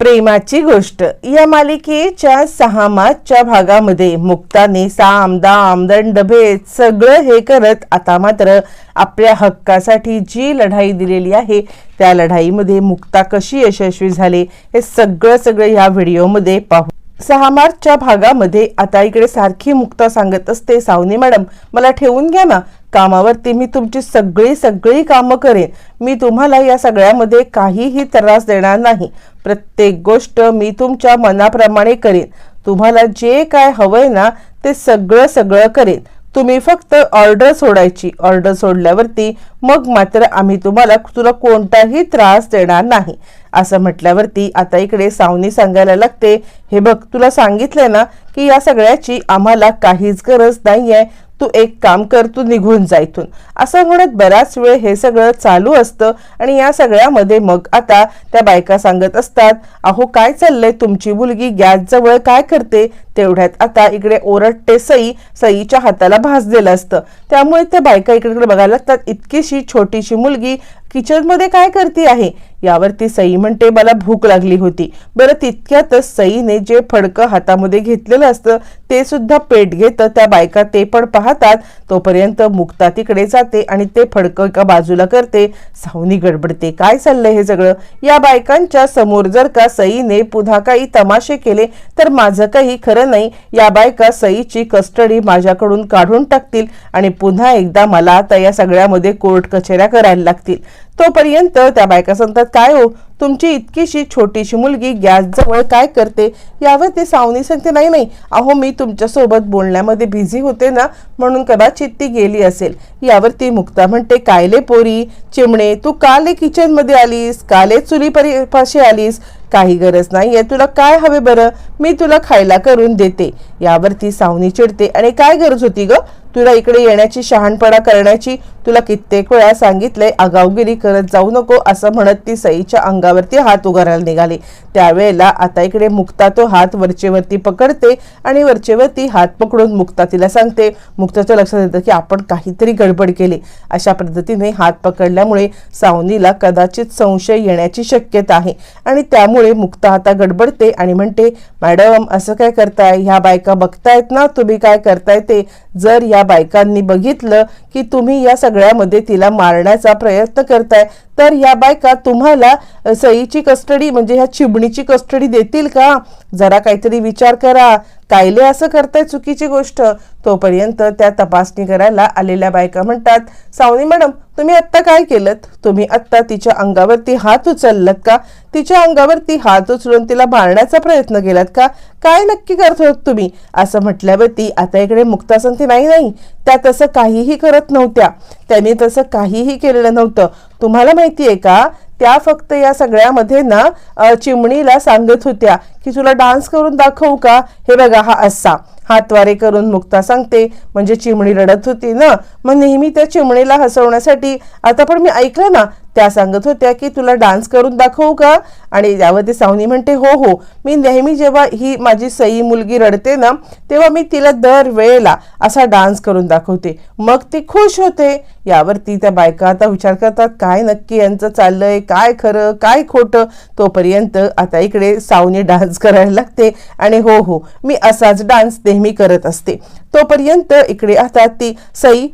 प्रेमाची गोष्ट. या मालिकेच्या सहा मार्चच्या भागामध्ये मुक्ताने साम दाम दंड भेद सगळं हे करत आता मात्र आपल्या हक्कासाठी जी लढाई दिलेली आहे त्या लढाईमध्ये मुक्ता कशी यशस्वी झाली हे सगळं सगळं या व्हिडिओमध्ये पाहू. सहा मार्चच्या भागामध्ये आता इकडे सारखी मुक्ता सांगत असते सावनी मॅडम मला ठेवून घ्या ना. कामावरती मी तुमची सगळी सगळी कामं करेन. मी तुम्हाला या सगळ्यामध्ये काहीही त्रास देणार नाही. प्रत्येक गोष्ट मी तुमच्या मनाप्रमाणे करेन. तुम्हाला जे काय हवंय ना ते सगळं सगळं करेन. तुम्ही फक्त ऑर्डर सोडायची. ऑर्डर सोडल्यावरती मग मात्र आम्ही तुम्हाला तुला कोणताही त्रास देणार नाही. असं म्हटल्यावरती आता इकडे सावनी सांगायला लागते. हे बघ तुला सांगितलंय ना की या सगळ्याची आम्हाला काहीच गरज नाहीये. तू एक काम कर तू निघून जा इथून. असं म्हणत बराच वेळ हे सगळं चालू असतं आणि या सगळ्यामध्ये मग आता त्या बायका सांगत असतात अहो काय चाललंय? तुमची मुलगी गॅस जवळ काय करते? तेवढ्यात. आता इकडे ओरडते सई सईच्या हाताला भाजलेलं असतं. त्यामुळे त्या बायका इकडे इकडे बघायला लागतात. इतकीशी छोटीशी मुलगी किचनमध्ये काय करते आहे? यावरती सई म्हणते मला भूक लागली होती. बरं तितक्यातच सईने जे फडकं हातामध्ये घेतलेलं असतं ते सुद्धा पेट घेतं. त्या बायका ते पण पाहतात. तोपर्यंत मुक्ता तिकडे जाते आणि ते फडकं एका बाजूला करते. सावनी गडबडते. काय चाललंय हे सगळं? या बायकांच्या समोर जर का सईने पुन्हा काही तमाशे केले तर माझं काही खरं नाही या बायका सईची कस्टडी माझ्याकडून काढून टाकतील आणि पुन्हा एकदा मला आता या सगळ्यामध्ये कोर्ट कचेऱ्या करायला लागतील. तोपर्यंत त्या बायका सांगतात काय हो तुमची इतकीशी छोटीशी मुलगी गॅस जवळ काय करते? यावर ते सावनी सांगते नाही नाही अहो मी तुमच्यासोबत बोलण्यामध्ये बिझी होते ना म्हणून कदाचित ती गेली असेल. यावर ती मुक्ता म्हणते कायले पोरी चिमणे तू काले किचनमध्ये आलीस? काले चुली परी पाशी आलीस? काही गरज नाहीये तुला काय हवे बरं? मी तुला खायला करून देते. यावरती सावनी चिडते. आणि काय गरज होती ग? तुला इकडे येण्याची शहाणपणा करण्याची तुला कित्येक वेळा सांगितले आगावगिरी करत जाऊ नको असं म्हणत ती सईच्या अंगावरती हात उगारायला निघाली. त्यावेळेला आता इकडे मुक्ता तो हात वरचेवरती पकडते आणि वरचेवरती हात पकडून मुक्ता तिला सांगते मुक्ताच्या लक्षात येतं की आपण काहीतरी गडबड केली. अशा पद्धतीने हात पकडल्यामुळे सावनीला कदाचित संशय येण्याची शक्यता आहे आणि त्यामुळे मुक्ता आता गडबडते आणि म्हणते मॅडम असं काय करताय? ह्या बायका बघतायत ना तुम्ही काय करताय ते? जर या बायकांनी बघितलं की तुम्ही या सगळ्यामध्ये तिला मारण्याचा प्रयत्न करताय तर या बायका तुम्हाला सईची कस्टडी म्हणजे ह्या चिबणीची कस्टडी देतील का? जरा काहीतरी विचार करा. कायले असं करताय चुकीची गोष्ट? तोपर्यंत त्या तपासणी करायला आलेल्या बायका म्हणतात सावनी मॅडम तुम्ही आत्ता काय केलं तुम्ही आत्ता तिच्या अंगावरती हात उचललात का? तिच्या अंगावरती हात उचलून तिला मारण्याचा प्रयत्न केलात का? काय नक्की करत होत तुम्ही? असं म्हटल्यावरती आता इकडे मुक्ता नाही नाही. त्या तसं काहीही करत नव्हत्या. त्यांनी तसं काहीही केलेलं नव्हतं. तुम्हाला माहिती आहे का? त्या फक्त या सगळ्यामध्ये ना चिमणीला सांगत होत्या की तुला डान्स करून दाखवू का? हे बघा हा असा. हातवारे करून मुक्ता सांगते म्हणजे चिमणी रडत होती ना मग नेहमी त्या चिमणीला हसवण्यासाठी आता पण मी ऐकलं ना त्या सांगत होत्या की तुला डान्स करून दाखवू का? आणि यावरती सावनी म्हणते हो हो. मी नेहमी जेव्हा ही माझी सई मुलगी रडते ना तेव्हा मी तिला दर वेळेला असा डान्स करून दाखवते. मग ती खुश होते. यावरती त्या बायका आता विचार करतात काय नक्की यांचं चाललंय? काय खरं? काय खोटं? तोपर्यंत आता इकडे सावनी डान्स करायला लागते. आणि हो हो मी असाच डान्स नेहमी करत असते. तोपर्यंत इकडे आता ती सई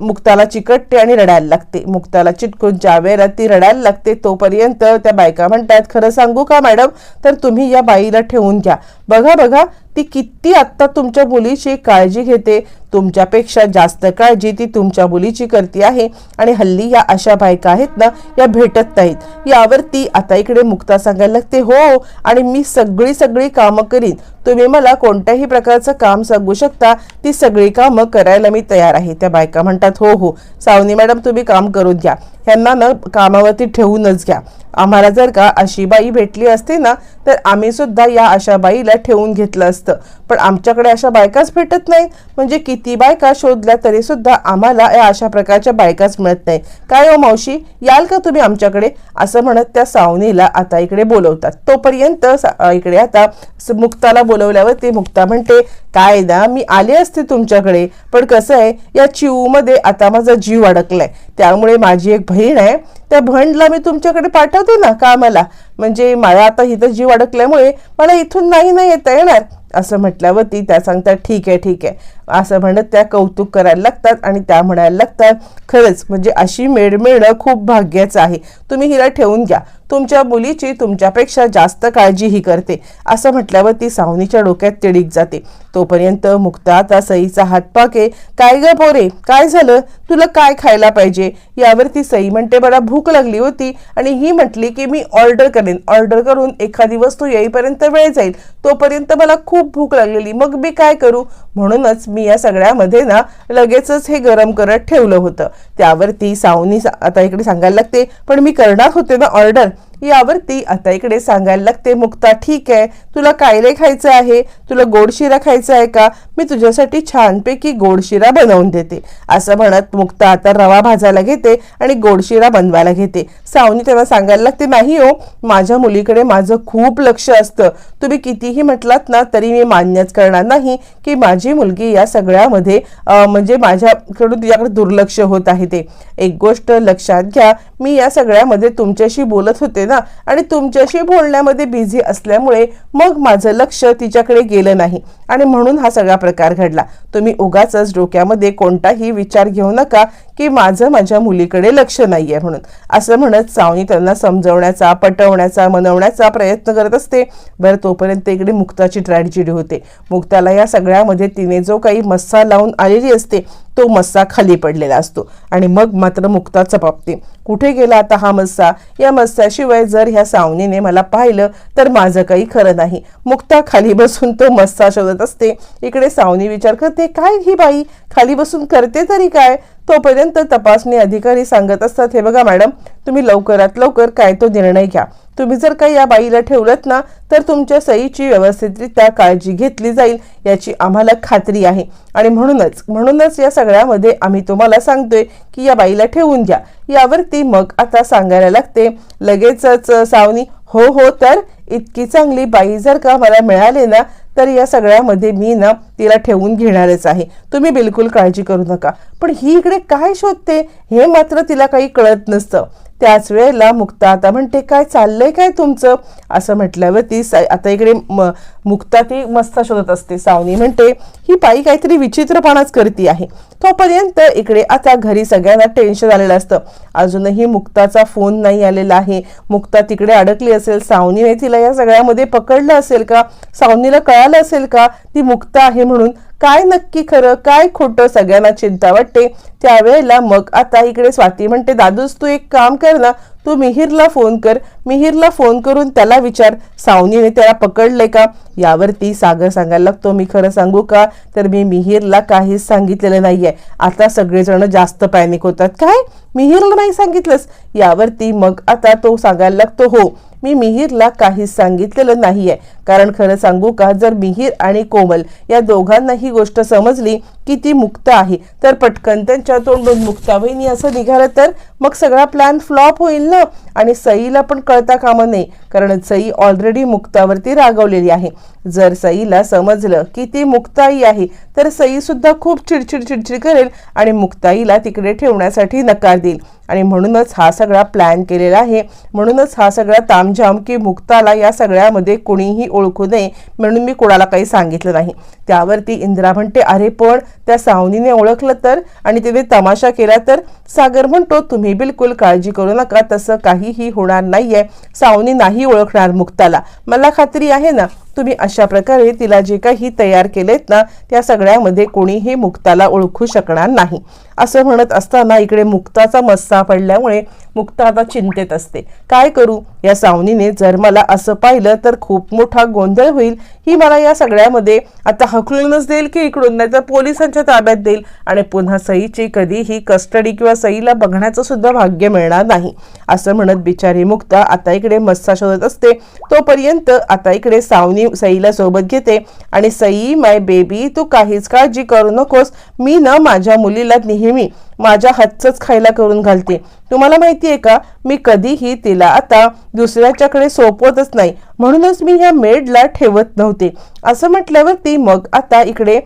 मुक्ताला चिकटते आणि रडायला लागते. मुक्ताला चिटकून ज्या वेळेला ती रडायला लागते तोपर्यंत त्या बायका म्हणतात खरं सांगू का मॅडम? तर तुम्ही या बाईला ठेवून घ्या. बघा बघा ती किती आत्ता तुमच्या मुलीची काळजी घेते तुमच्यापेक्षा जास्त काळजी ती तुमच्या मुलीची करते आहे आणि हल्ली या अशा बायका आहेत ना या भेटत नाहीत. यावरती आता इकडे मुक्ता सांगायला लागते हो आणि मी सगळी सगळी कामं करीन. तुम्ही मला कोणत्याही प्रकारचं काम सांगू शकता ती सगळी कामं करायला मी तयार आहे. त्या बायका म्हणतात हो हो सावनी मॅडम तुम्ही काम करून घ्या. ह्यांना ना कामावरती ठेवूनच घ्या. आम्हाला जर का अशी बाई भेटली असते ना तर आम्ही सुद्धा या अशा बाईला ठेवून घेतलं असतं. पण आमच्याकडे अशा बायकाच भेटत नाही म्हणजे किती बायका शोधल्या तरी सुद्धा आम्हाला या अशा प्रकारच्या बायकाच मिळत नाही काय हो मावशी? याल का तुम्ही आमच्याकडे? असं म्हणत त्या सावनीला आता इकडे बोलवतात. तोपर्यंत इकडे आता मुक्ताला बोलवल्यावरती मुक्ता म्हणते काय ना मी आले असते तुमच्याकडे. पण कसं आहे या चिवमध्ये आता माझा जीव अडकलाय. त्यामुळे माझी एक बहीण आहे. त्या बहिणीला मी तुमच्याकडे पाठवते ना कामाला. म्हणजे मला आता हिथं जीव अडकल्यामुळे मला इथून नाही नाही येता येणार? असं म्हटल्यावरती त्या सांगतात ठीक आहे ठीक आहे. असं म्हणत त्या कौतुक करायला लागतात आणि त्या म्हणायला लागतात खरंच म्हणजे अशी मेड मिळणं खूप भाग्याचं आहे. तुम्ही हिला ठेवून घ्या. तुमच्या मुलीची तुमच्यापेक्षा जास्त काळजी ही करते. असं म्हटल्यावर ती सावनीच्या डोक्यात तिडीक जाते. तोपर्यंत मुक्ता आता सईचा हातपाके काय ग पोरे? काय झालं? तुला काय खायला पाहिजे? यावर ती सई म्हणते मला भूक लागली होती. आणि ही म्हटली की मी ऑर्डर करेन. ऑर्डर करून एखादी वस्तू येईपर्यंत वेळ जाईल. तोपर्यंत मला खूप भूक लागलेली. मग मी काय करू? म्हणूनच मी या सगळ्यामध्ये ना लगेचच हे गरम करत ठेवलं होतं. त्यावरती सावनी सा- आता इकडे सांगायला लागते पण मी करणार होते ना ऑर्डर. यावरती आता इकडे सांगायला लागते मुक्ता ठीक आहे. तुला कायले खायचं आहे? तुला गोड शिरा खायचा आहे का? मी तुझ्यासाठी छानपैकी गोड शिरा बनवून देते. असं म्हणत मुक्ता आता रवा भाजायला घेते आणि गोड शिरा बनवायला घेते. सावनी तेव्हा सांगायला लागते नाही हो माझ्या मुलीकडे माझं खूप लक्ष असतं. तुम्ही कितीही म्हटलात ना तरी मी मान्यच करणार नाही की माझी मुलगी या सगळ्यामध्ये म्हणजे माझ्याकडून तिच्याकडे दुर्लक्ष होत आहे ते. एक गोष्ट लक्षात घ्या मी या सगळ्यामध्ये तुमच्याशी बोलत होते ना आणि तुमच्याशी बोलण्यामध्ये बिझी असल्यामुळे मग माझं लक्ष तिच्याकडे गेलं नाही. आणि म्हणून हा सगळा प्रकार घडला. तुम्ही उगाच डोक्यामध्ये कोणताही विचार घेऊ नका की माझं माझ्या मुलीकडे लक्ष नाही आहे म्हणून. असं म्हणत सावनी त्यांना समजवण्याचा पटवण्याचा मनवण्याचा प्रयत्न करत असते. बरं तोपर्यंत इकडे मुक्ताची ट्रॅजेडी होते. मुक्ताला या सगळ्यामध्ये तिने जो काही मस्सा लावून आलेली असते तो मस्सा खाली पडलेला असतो. आणि मग मात्र मुक्ता चपापते कुठे गेला आता हा मस्सा? या मस्साशिवाय जर ह्या सावनीने मला पाहिलं तर माझं काही खरं नाही. मुक्ता खाली बसून तो मस्सा शोधत असते. इकडे सावनी विचार करते काय ही बाई? खाली बसून करते तरी काय? तोपर्यंत तपासणी अधिकारी सांगत असतात हे बघा मॅडम तुम्ही लवकरात लवकर काय तो निर्णय घ्या. तुम्ही जर काही या बाईला ठेवलत ना तर तुमच्या सईची व्यवस्थितरित्या काळजी घेतली जाईल याची आम्हाला खात्री आहे. आणि म्हणूनच म्हणूनच या सगळ्यामध्ये आम्ही तुम्हाला सांगतोय की या बाईला ठेवून घ्या यावरती मग आता सांगायला लागते लगेचच सावनी हो हो तर इतकी चांगली बाई जर का मला मिळाली ना तर या सगळ्यामध्ये मी ना तिला ठेवून घेणारच आहे. तुम्ही बिलकुल काळजी करू नका. पण ही इकडे काय शोधते? हे मात्र तिला काही कळत नसतं. त्याच वेळेला मुक्ता आता म्हणते काय चाललंय काय तुमचं? असं म्हटल्यावर ती आता इकडे म- मुक्ता ती मस्त शोधत असते. सावनी म्हणते ही बाई काहीतरी विचित्रपणाच करती आहे. तोपर्यंत इकडे आता घरी सगळ्यांना टेन्शन आलेलं असतं. अजूनही मुक्ताचा फोन नाही आलेला आहे. मुक्ता तिकडे अडकली असेल. सावनीने तिला या सगळ्यामध्ये पकडलं असेल का? सावनीला कळालं असेल का? ती मुक्ता आहे म्हणून काय नक्की खरं काय खोटं सगळ्यांना चिंता वाटते? त्यावेळेला मग आता इकडे स्वाती म्हणते दादूस तू एक काम कर ना तू मिहिरला फोन कर. मिहिरला फोन करून त्याला विचार. सावनीने त्याला पकडले का? यावरती सागर सांगायला लागतो मी खरं सांगू का? तर मी मिहिरला काहीच सांगितलेलं नाहीये. आता सगळेजण जास्त पॅनिक होतात. काय? मिहिरला नाही सांगितलंस? यावरती मग आता तो सांगायला लागतो हो मी मिहीरला काहीच सांगितलेलं नाहीये. कारण खरं सांगू का जर मिहीर आणि कोमल या दोघांना ही गोष्ट समजली की ती मुक्त आहे. तर पटकन त्यांच्या तोंडून मुक्ता वहिनी असं निघालं तर मग सगळा प्लॅन फ्लॉप होईल ना? आणि सईला पण कळता कामं नये कारण सई ऑलरेडी मुक्तावरती रागवलेली आहे. जर सईला समजलं की ती मुक्ताई आहे तर सई सुद्धा खूप चिडचिड चिडचिड करेल आणि मुक्ताईला तिकडे ठेवण्यासाठी नकार देईल. आणि म्हणूनच हा सगळा प्लॅन केलेला आहे. म्हणूनच हा सगळा तामझाम की मुक्ताला या सगळ्यामध्ये कोणीही ओळखू नये म्हणून मी कोणाला काही सांगितलं नाही. त्यावरती इंदिरा म्हणते अरे पण त्या सावनीने ओळखलं तर आणि तिने तमाशा केला तर सागर म्हणतो तुम्ही बिलकुल काळजी करू नका तसं काहीही होणार नाहीये. सावनी नाही ओळखणार मुक्ताला. मला खात्री आहे ना तुम्ही अशा प्रकारे तिला जे काही तयार केलेत ना त्या सगळ्यामध्ये कोणीही मुक्ताला ओळखू शकणार नाही. असं म्हणत असताना इकडे मुक्ताचा मस्सा पडल्यामुळे मुक्ता आता चिंतेत असते. काय करू या सावनीने जर मला असं पाहिलं तर खूप मोठा गोंधळ होईल. ही मला या सगळ्यामध्ये आता हकलूनच देईल की इकडून? नाही तर पोलिसांच्या ताब्यात देईल. आणि पुन्हा सईची कधीही कस्टडी किंवा सईला बघण्याचं सुद्धा भाग्य मिळणार नाही. असं म्हणत बिचारी मुक्ता आता इकडे मस्सा शोधत असते. तोपर्यंत आता इकडे सावनी सईला सोबत घेते. आणि सई माय बेबी तू काहीच काळजी करू नकोस. मी ना माझ्या मुलीला नेहमी माझ्या हातचंच खायला करून घालते. तुम्हाला माहिती आहे का? मी कधीही तिला आता दुसऱ्याच्याकडे सोपवतच नाही. म्हणूनच मी ह्या मेडला ठेवत नव्हते. असं म्हटल्यावर ती मग आता इकडे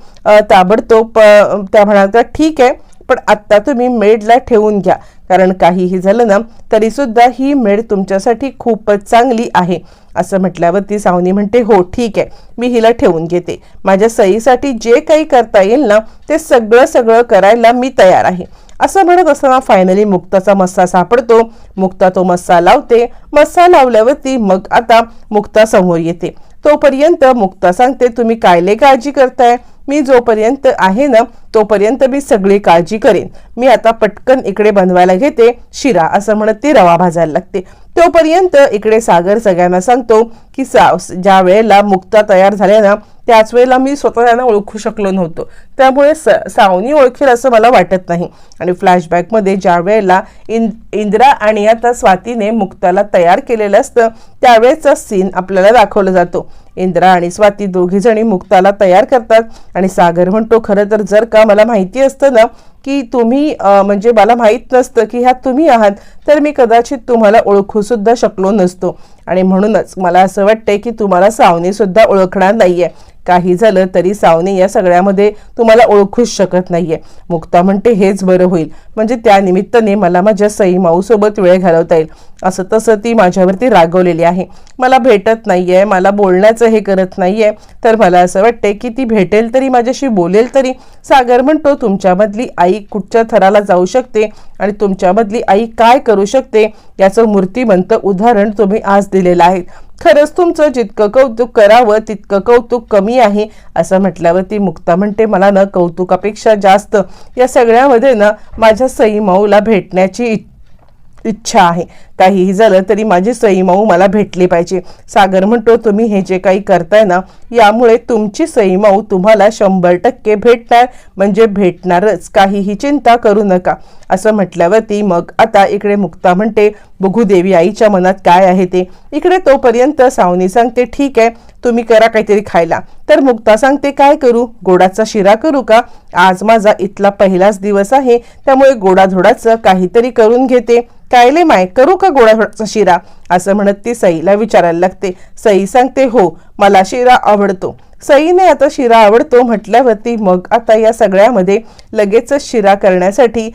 ताबडतोब त्या म्हणाल्या ठीक आहे पण आत्ता तुम्ही मेडला ठेवून घ्या. कारण काहीही झालं ना तरीसुद्धा ही मेड तुमच्यासाठी खूपच चांगली आहे. असं म्हटल्यावरती सावनी म्हणते हो ठीक आहे मी हिला ठेवून घेते. माझ्या सईसाठी जे काही करता येईल ना ते सगळं सगळं करायला मी तयार आहे. असं म्हणत असताना फायनली मुक्ताचा मस्सा सापडतो. मुक्ता तो मस्सा लावते. मस्सा लावल्यावरती मग आता मुक्ता समोर येते. तोपर्यंत मुक्ता सांगते तुम्ही कायले काळजी करताय? मी जोपर्यंत आहे ना तोपर्यंत मी सगळी काळजी करेन. मी आता पटकन इकडे बनवायला घेते शिरा असं म्हणत ती रवा भाजायला लागते. तोपर्यंत इकडे सागर सगळ्यांना सांगतो की सा ज्या वेळेला मुक्ता तयार झाल्या ना त्याच वेळेला मी स्वतः त्यांना ओळखू शकलो नव्हतो. त्यामुळे स सावनी ओळखेल असं मला वाटत नाही. आणि फ्लॅशबॅकमध्ये ज्या वेळेला इन इंदिरा आणि आता स्वातीने मुक्ताला तयार केलेलं असतं त्यावेळेचा सीन आपल्याला दाखवला जातो. इंद्रा आणि स्वाती दोघी जणी मुक्ताला तयार करतात. आणि सागर म्हणतो खरं तर जर का मला माहिती असतं ना की तुम्ही म्हणजे मला माहीत नसतं की ह्यात तुम्ही आहात तर मी कदाचित तुम्हाला ओळखूसुद्धा शकलो नसतो. आणि म्हणूनच मला असं वाटतंय की तुम्हाला सावनीसुद्धा ओळखणार नाही आहे काही झालं तरी सावनी या सगळ्यामध्ये तुम्हाला ओळखूच शकत नाहीये. मुक्ता म्हणते हेच बरं होईल. म्हणजे त्या निमित्ताने मला माझ्या सई माऊसोबत वेळ घालवता येईल. असं तसं ती माझ्यावरती रागवलेली आहे. मला भेटत नाही आहे मला बोलण्याचं हे करत नाही आहे तर मला असं वाटते की ती भेटेल तरी माझ्याशी बोलेल तरी. सागर म्हणतो तुमच्यामधली आई कुठच्या थराला जाऊ शकते? आणि तुमच्यामधली आई काय करू शकते? याचं मूर्तिमंत उदाहरण तुम्ही आज दिलेलं आहे. खरंच तुमचं जितकं कौतुक करावं तितकं कौतुक कमी आहे असं म्हटल्यावर ती मुक्ता म्हणते मला ना कौतुकापेक्षा जास्त या सगळ्यामध्ये ना माझ्या सई माऊला भेटण्याची इच्छा इच्छा आहे. काहीही झालं तरी माझी सईमाऊ मला भेटली पाहिजे. सागर म्हणतो तुम्ही हे जे काही करताय ना यामुळे तुमची सईमाऊ तुम्हाला शंभर टक्के भेटणार. म्हणजे भेटणारच. काहीही चिंता करू नका. असं म्हटल्यावरती मग आता इकडे मुक्ता म्हणते बघू देवी आईच्या मनात काय आहे ते. इकडे तोपर्यंत सावनी सांगते ठीक आहे तुम्ही करा काहीतरी खायला. तर मुक्ता सांगते काय करू? गोडाचा शिरा करू का? आज माझा इथला पहिलाच दिवस आहे. त्यामुळे गोडाधोडाचं काहीतरी करून घेते. कायले माय करू का गोळ्याचा शिरा? असं म्हणत ती सईला विचारायला लागते. सई सांगते हो मला शिरा आवडतो. सईने आता शिरा आवडतो म्हटल्यावरती मग आता या सगळ्यामध्ये लगेचच शिरा करण्यासाठी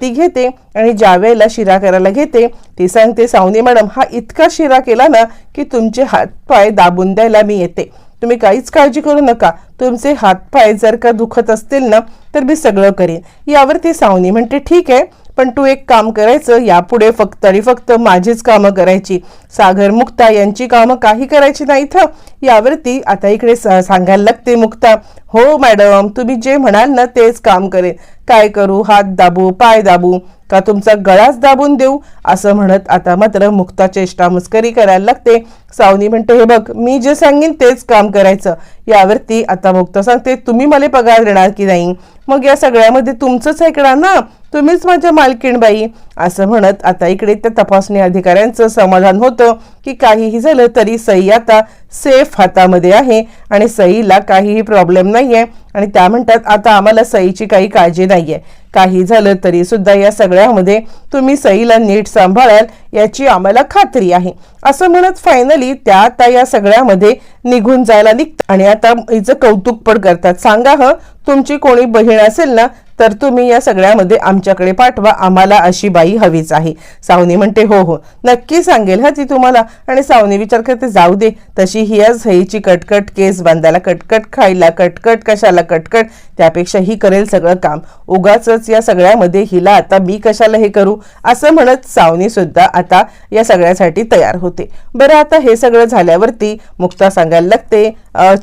ती घेते आणि ज्या वेळेला शिरा करायला घेते ती सांगते सावनी मॅडम हा इतका शिरा केला ना की तुमचे हात पाय दाबून द्यायला मी येते. तुम्ही काहीच काळजी करू नका. तुमचे हातपाय जर का दुखत असतील ना तर मी सगळं करेन. यावरती सावनी म्हणते ठीक आहे पण तू एक काम करायचं यापुढे फक्त आणि फक्त माझीच कामं करायची. सागर मुक्ता यांची कामं काही करायची नाहीत इथं. यावरती आता इकडे स- सांगायला लागते मुक्ता. हो मॅडम तुम्ही जे म्हणाल ना तेच काम करेन. काय करू? हात दाबू पाय दाबू का तुमचा गळाच दाबून देऊ? असं म्हणत आता मात्र मुक्ता चेष्टा मुस्करी करायला लागते. सावनी म्हणते हे बघ मी जे सांगेन तेच काम करायचं. यावरती आता मुक्ता सांगते तुम्ही मला पगार देणार की नाही? मग या सगळ्यामध्ये तुमचंच ऐकणार ना? तुम्हीच माझ्या मालकीण बाई. असं म्हणत आता इकडे त्या तपासणी अधिकाऱ्यांचं समाधान होतं की काहीही झालं तरी सई आता सेफ हातामध्ये आहे आणि सईला काहीही प्रॉब्लेम नाहीये. आणि त्या म्हणतात आता आम्हाला सईची काही काळजी नाहीये. काही झालं तरी सुद्धा या सगळ्यामध्ये तुम्ही सईला नीट सांभाळाल याची आम्हाला खात्री आहे. असं म्हणत फायनली त्या आता या सगळ्यामध्ये निघून जायला निघतात. आणि आता हिचं कौतुक पण करतात. सांगा ह तुमची कोणी बहीण असेल ना तर तुम्ही या सगळ्यामध्ये आमच्याकडे पाठवा. आम्हाला अशी बाई हवीच आहे. सावनी म्हणते हो हो नक्की सांगेल हा ती तुम्हाला. आणि सावनी विचार करते जाऊ दे तशी ही आज सईची कटकट केस बांधायला कटकट खायला कटकट कशाला कटकट त्यापेक्षा ही करेल सगळं काम. उगाच या सगळ्यामध्ये हिला आता मी कशाला हे करू? असं म्हणत सावनी सुद्धा आता या सगळ्यासाठी तयार होते. बरं आता हे सगळं झाल्यावरती मुक्ता सांगायला लागते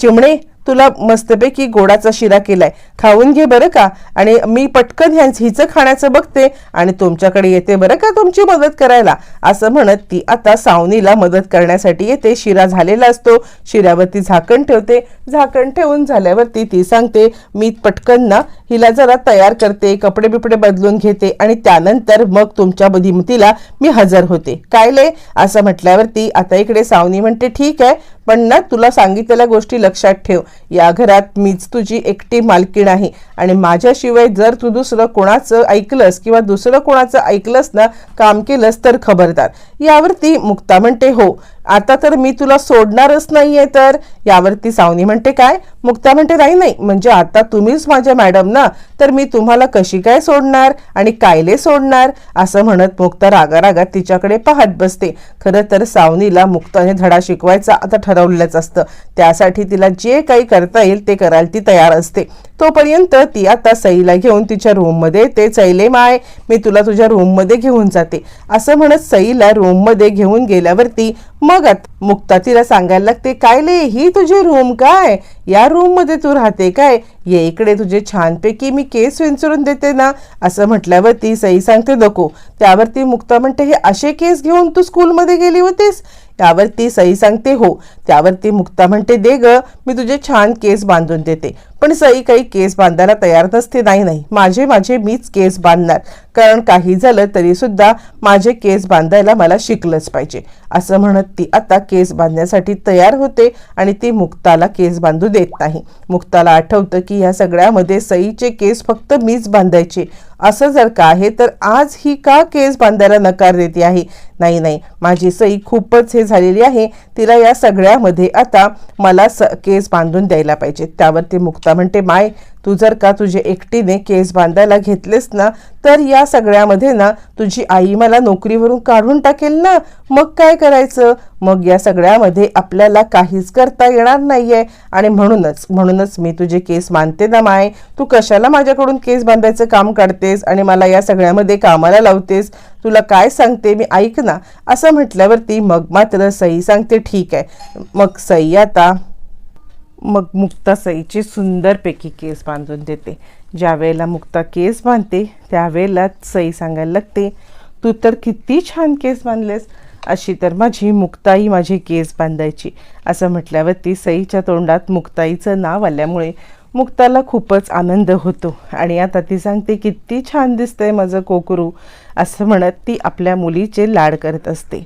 चिमणे तुला मस्तपैकी गोडाचा शिरा केलाय. खाऊन घे बरं का. आणि मी पटकन ह्यांच हिचं खाण्याचं बघते आणि तुमच्याकडे येते बरं का तुमची मदत करायला. असं म्हणत ती आता सावनीला मदत करण्यासाठी येते. शिरा झालेला असतो. शिऱ्यावरती झाकण ठेवते. झाकण ठेवून झाल्यावरती ती सांगते मी पटकन ना हिला जरा तयार करते कपडे बिपडे बदलून घेते आणि त्यानंतर मग तुमच्या बुद्धिमतीला मी हजर होते. काय लय असं म्हटल्यावरती आता इकडे सावनी म्हणते ठीक आहे पण ना तुला सांगितलेल्या गोष्टी लक्षात ठेव. या घरात मीच तुझी एकटी मालकीण आहे. आणि माझ्याशिवाय जर तू दुसरं कोणाचं ऐकलंस किंवा दुसरं कोणाचं ऐकलंस ना काम केलंस तर खबरदार. यावरती मुक्ता म्हणते हो आता तर मी तुला सोडणारच नाहीये तर. यावरती सावनी म्हणते काय? मुक्ता म्हणते नाही नाही म्हणजे आता तुम्हीच माझ्या मॅडम ना. तर मी तुम्हाला कशी काय सोडणार आणि कायले सोडणार? असं म्हणत मुक्ता रागारागात तिच्याकडे पाहत बसते. खरं तर सावनीला मुक्ताने धडा शिकवायचा आता ठरवलेलंच असतं. त्यासाठी तिला जे काही करता येईल ते करायला ती तयार असते. तोपर्यंत ती आता सईला घेऊन तिच्या रूममध्ये ते चैले माय मी तुला तुझ्या रूममध्ये घेऊन जाते. असं म्हणत सईला रूममध्ये घेऊन गेल्यावरती मग मुक्ता तिला सांगायला लागते काय ले ही तुझी रूम काय? या रूममध्ये तू राहते काय? ये इकडे तुझे छानपैकी मी केस विंचरून देते ना. असं म्हटल्यावरती सई सांगते नको. त्यावरती मुक्ता म्हणते हे असे केस घेऊन तू स्कूलमध्ये गेली होतीस? त्यावरती सई सांगते हो. त्यावरती मुक्ता म्हणते दे ग मी तुझे छान केस बांधून देते. पण सई काही केस बांधायला तयार नसते. नाही नाही. माझे माझे मीच केस बांधणार. कारण काही झालं तरी सुद्धा माझे केस बांधायला मला शिकलंच पाहिजे. असं म्हणत ती आता केस बांधण्यासाठी तयार होते आणि ती मुक्ताला केस बांधू देत नाही. मुक्ताला आठवतं की या सगळ्यामध्ये सईचे केस फक्त मीच बांधायचे. असं जर का आहे तर आज ही का केस बांधायला नकार देते आहे? नाही नाही. माझी सई खूपच हे झालेली आहे. तिला या सगळ्यामध्ये आता मला स केस बांधून द्यायला पाहिजे. त्यावरती मुक्ता म्हणते माय तू जर का तुझे एकटीने केस बांधायला घेतलेस ना तर या सगळ्यामध्ये ना तुझी आई मला नोकरीवरून काढून टाकेल ना. मग काय करायचं? मग या सगळ्यामध्ये आपल्याला काहीच करता येणार नाहीये. आणि म्हणूनच म्हणूनच मी तुझे केस मानते ना माय. तू कशाला माझ्याकडून केस बांधायचं काम काढतेस आणि मला या सगळ्यामध्ये कामाला लावतेस? तुला काय सांगते मी? ऐक ना. असं म्हटल्यावरती मग मात्र सई सांगते ठीक आहे. मग सई आता मग मुक्ता सईचे सुंदरपैकी केस बांधून देते. ज्या वेळेला मुक्ता केस बांधते त्यावेळेला सई सांगायला लागते तू तर किती छान केस बांधलेस. अशी तर माझी मुक्ताई माझी केस बांधायची. असं म्हटल्यावरती सईच्या तोंडात मुक्ताईचं नाव आल्यामुळे मुक्ताला खूपच आनंद होतो आणि आता ती सांगते किती छान दिसतंय माझं कोकरू. असं म्हणत ती आपल्या मुलीचे लाड करत असते.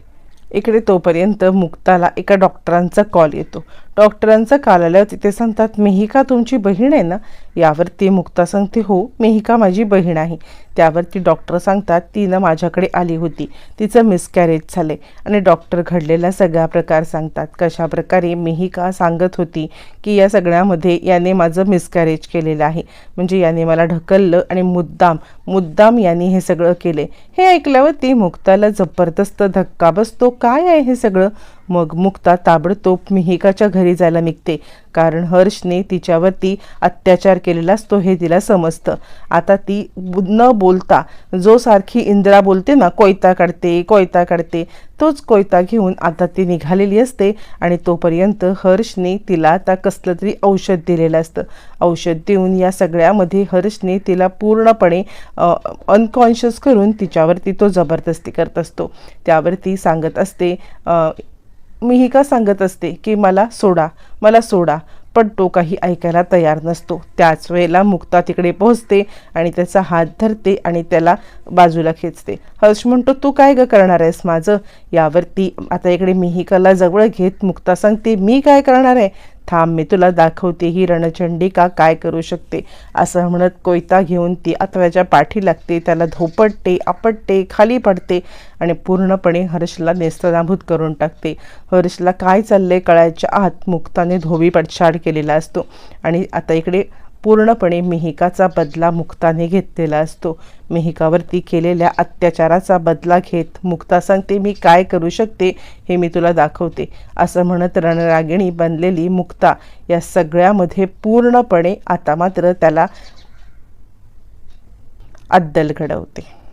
इकडे तोपर्यंत मुक्ताला एका डॉक्टरांचा कॉल येतो. डॉक्टरांचं काल आलं तिथे सांगतात मेहिका तुमची बहीण आहे ना? यावरती मुक्ता सांगते हो मेहिका माझी बहीण आहे. त्यावरती डॉक्टर सांगतात तिनं माझ्याकडे आली होती. तिचं मिसकॅरेज झाले आणि डॉक्टर घडलेला सगळा प्रकार सांगतात. कशा प्रकारे मेहिका सांगत होती की या सगळ्यामध्ये याने माझं मिसकॅरेज केलेलं आहे. म्हणजे याने मला ढकललं आणि मुद्दाम मुद्दाम याने हे सगळं केले हे ऐकल्यावर ती मुक्ताला जबरदस्त धक्का बसतो. काय आहे हे सगळं? मग मुक्ता ताबडतोब मिहिकाच्या घरी जायला निघते. कारण हर्षने तिच्यावरती अत्याचार केलेला असतो हे तिला समजतं. आता ती न बोलता जो सारखी इंदिरा बोलते ना कोयता काढते कोयता काढते तोच कोयता घेऊन आता ती निघालेली असते आणि तोपर्यंत हर्षने तिला आता कसलं तरी औषध दिलेलं असतं. औषध देऊन या सगळ्यामध्ये हर्षने तिला पूर्णपणे अनकॉन्शियस करून तिच्यावरती तो जबरदस्ती करत असतो. त्यावरती सांगत असते अ, का सांगत असते की मला सोडा मला सोडा. पण तो काही ऐकायला तयार नसतो. त्याच वेळेला मुक्ता तिकडे पोहोचते आणि त्याचा हात धरते आणि त्याला बाजूला खेचते. हर्ष म्हणतो तू काय ग करणार आहेस माझं? यावरती आता इकडे मिहिकाला जवळ घेत मुक्ता सांगते मी काय करणार आहे? थांब मी तुला दाखवते ही रणचंडिका काय करू शकते. असं म्हणत कोयता घेऊन ती आतव्याच्या पाठी लागते. त्याला धोपटते आपटते खाली पडते आणि पूर्णपणे हर्षला नेस्तनाभूत करून टाकते. हर्षला काय चाललंय कळायच्या आत मुक्ताने धोबी पडछाड केलेला असतो. आणि आता इकडे पूर्णपणे मिहिकाचा बदला मुक्ताने घेतलेला असतो. मिहिकावरती केलेल्या अत्याचाराचा बदला घेत मुक्ता सांगते मी काय करू शकते हे मी तुला दाखवते. असं म्हणत रणरागिणी बनलेली मुक्ता या सगळ्यामध्ये पूर्णपणे आता मात्र त्याला अद्दल घडवते.